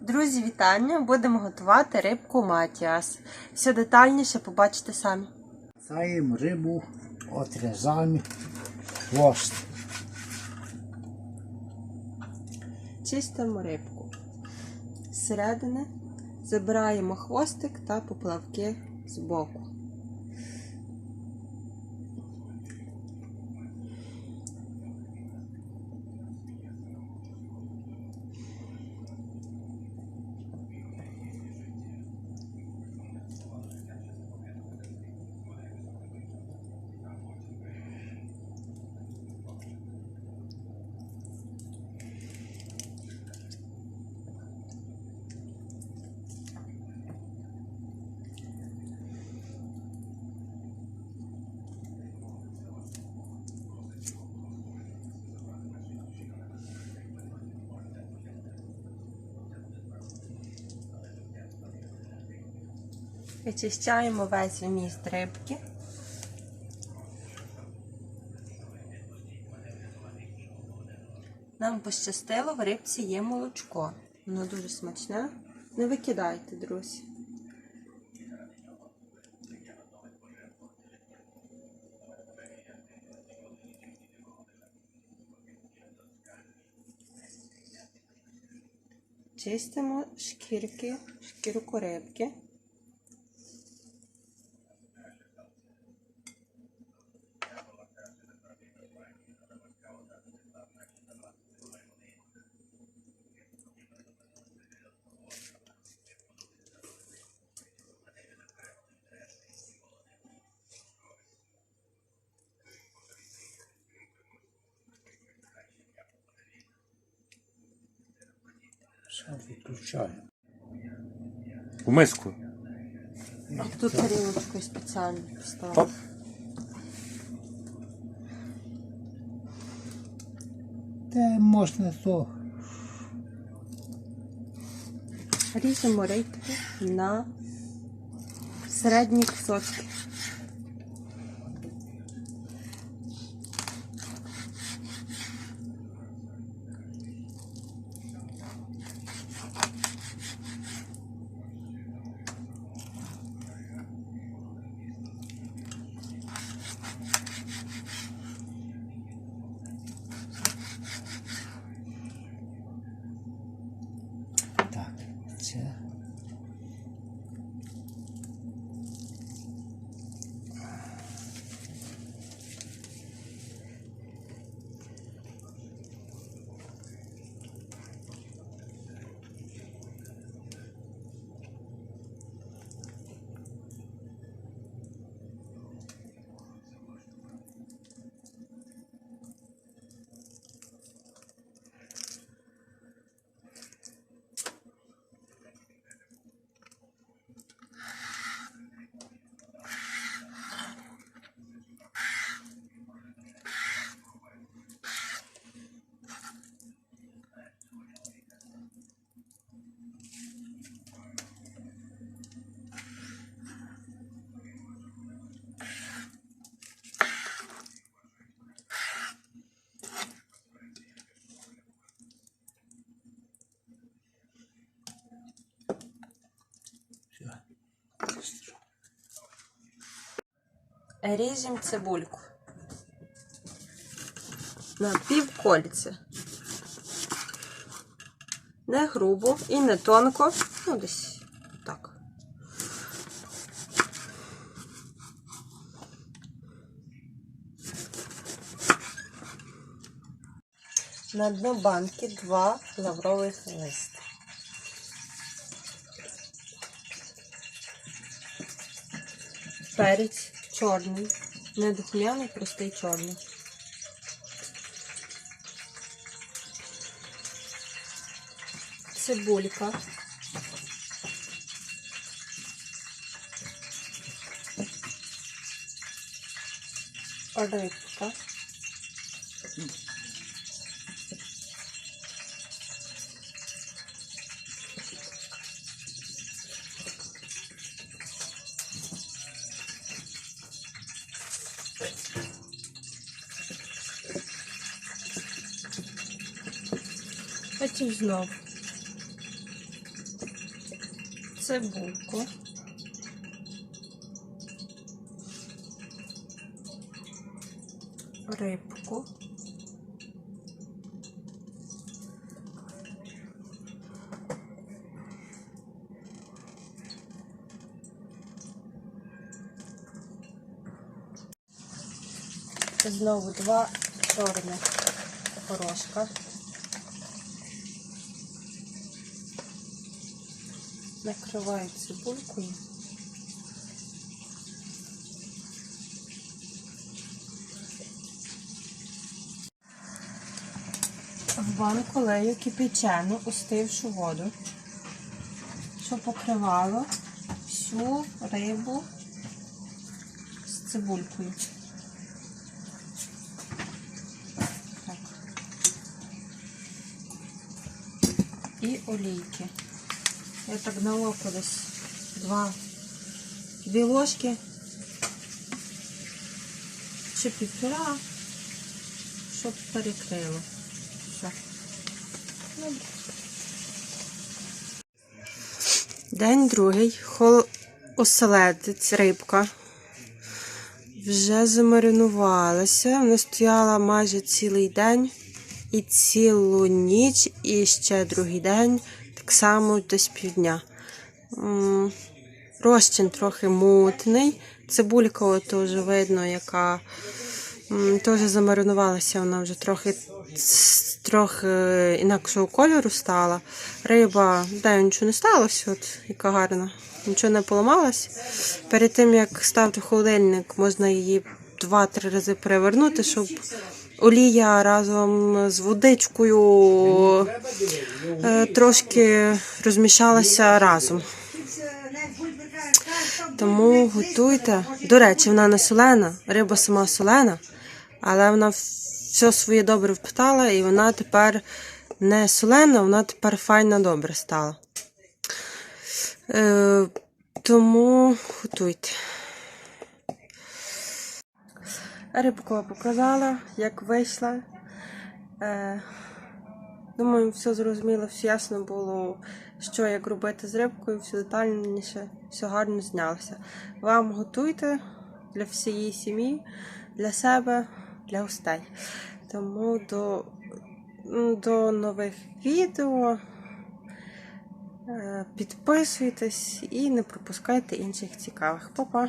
Друзі, вітання! Будемо готувати рибку Матіас. Все детальніше побачите самі. Саємо рибу, отрізаємо хвост. Чистимо рибку. Зсередини забираємо хвостик та поплавки з Вичищаємо весь вміст рибки. Нам пощастило, в рибці є молочко. Воно дуже смачне. Не викидайте, друзі. Чистимо шкірки, шкірку рибки. Все відключаємо. У миску. А тут тарілочку спеціально поставили. Оп. Те можна то Ріжемо рибку на середні кусочки. Gotcha. Ріжемо цибульку. На півкольця. Не грубо і не тонко. Ну, десь так. На дно банки два лаврових листа. Перець чорний. Не духмяний, простий чорний. Цибулька. Рибка. Потім знов цибульку. Рибку. Знову два чорних горошка. Накриваю цибулькою. В банку лею кипячену, остившу воду, що покривало всю рибу з цибулькою. І олійки. Я так на око десь два, дві ложки чи півтора, щоб перекрило. Все. День другий. Хол... Оселедець, рибка. Вже замаринувалася. Вона стояла майже цілий день і цілу ніч, і ще другий день, так само десь півдня. Розчин трохи мутний. Цибулька от видно, яка теж замаринувалася, вона вже трохи, трохи інакшого кольору стала. Риба, де нічого не сталося, от яка гарна. Нічого не поламалось. Перед тим, як ставити в холодильник, можна її два-три рази перевернути, щоб олія разом з водичкою е, трошки розмішалася разом. Тому готуйте. До речі, вона не солена, риба сама солена, але вона все своє добре впитала, і вона тепер не солена, вона тепер файна добре стала. Е, тому готуйте. Рибку показала, як вийшла. Е, думаю, все зрозуміло, все ясно було, що як робити з рибкою, все детальніше, все гарно знялося. Вам готуйте для всієї сім'ї, для себе, для гостей. Тому до, до нових відео. Е, Підписуйтесь і не пропускайте інших цікавих. Па-па!